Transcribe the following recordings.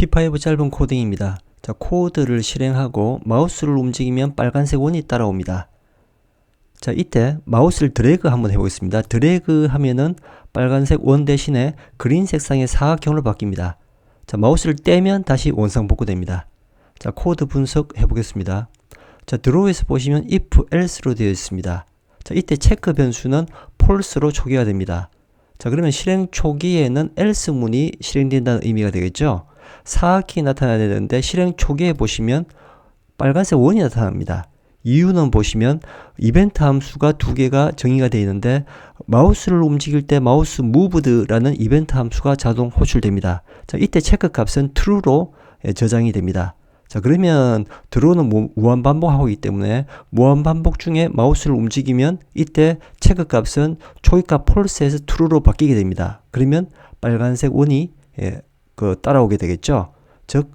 P5 짧은 코딩입니다. 자, 코드를 실행하고 마우스를 움직이면 빨간색 원이 따라옵니다. 자, 이때 마우스를 드래그 한번 해보겠습니다. 드래그 하면은 빨간색 원 대신에 그린 색상의 사각형으로 바뀝니다. 자, 마우스를 떼면 다시 원상 복구됩니다. 자, 코드 분석 해보겠습니다. 자, 드로우에서 보시면 if else로 되어 있습니다. 자, 이때 체크 변수는 false로 초기화 됩니다. 자, 그러면 실행 초기에는 else 문이 실행된다는 의미가 되겠죠? 사각형이 나타나야 되는데 실행 초기에 보시면 빨간색 원이 나타납니다. 이유는 보시면 이벤트 함수가 두 개가 정의가 되어 있는데 마우스를 움직일 때 마우스 moved라는 이벤트 함수가 자동 호출됩니다. 자, 이때 체크 값은 true로 예, 저장이 됩니다. 자, 그러면 드로우는 무한 반복하고 있기 때문에 무한 반복 중에 마우스를 움직이면 이때 체크 값은 초기값 false에서 true로 바뀌게 됩니다. 그러면 빨간색 원이 예, 그 따라오게 되겠죠. 즉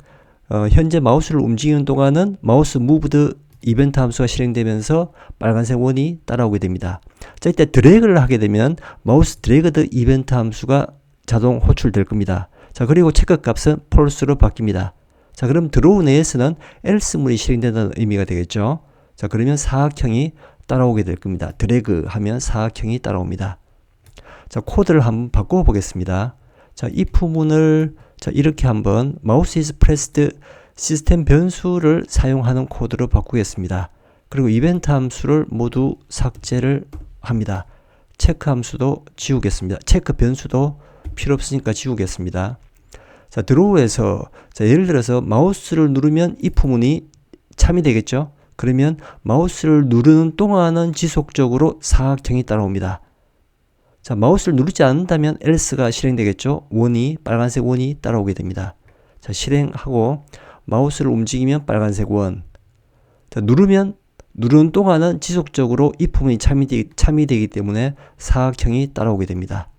어, 현재 마우스를 움직이는 동안은 마우스 moved 이벤트 함수가 실행되면서 빨간색 원이 따라오게 됩니다. 자, 이때 드래그를 하게 되면 마우스 드래그드 이벤트 함수가 자동 호출될 겁니다. 자, 그리고 체크 값은 false로 바뀝니다. 자, 그럼 드로우 내에서는 else 문이 실행된다는 의미가 되겠죠. 자, 그러면 사각형이 따라오게 될 겁니다. 드래그 하면 사각형이 따라옵니다. 자, 코드를 한번 바꿔 보겠습니다. 자, if 문을 자, 이렇게 한번 마우스 is pressed 시스템 변수를 사용하는 코드로 바꾸겠습니다. 그리고 이벤트 함수를 모두 삭제를 합니다. 체크 함수도 지우겠습니다. 체크 변수도 필요 없으니까 지우겠습니다. 자, 드로우에서 자, 예를 들어서 마우스를 누르면 if 문이 참이 되겠죠? 그러면 마우스를 누르는 동안은 지속적으로 사각형이 따라옵니다. 자, 마우스를 누르지 않는다면 else가 실행되겠죠? 원이 빨간색 원이 따라오게 됩니다. 자, 실행하고 마우스를 움직이면 빨간색 원. 자, 누르면 누르는 동안은 지속적으로 if 문이 참이, 되, 참이 되기 때문에 사각형이 따라오게 됩니다.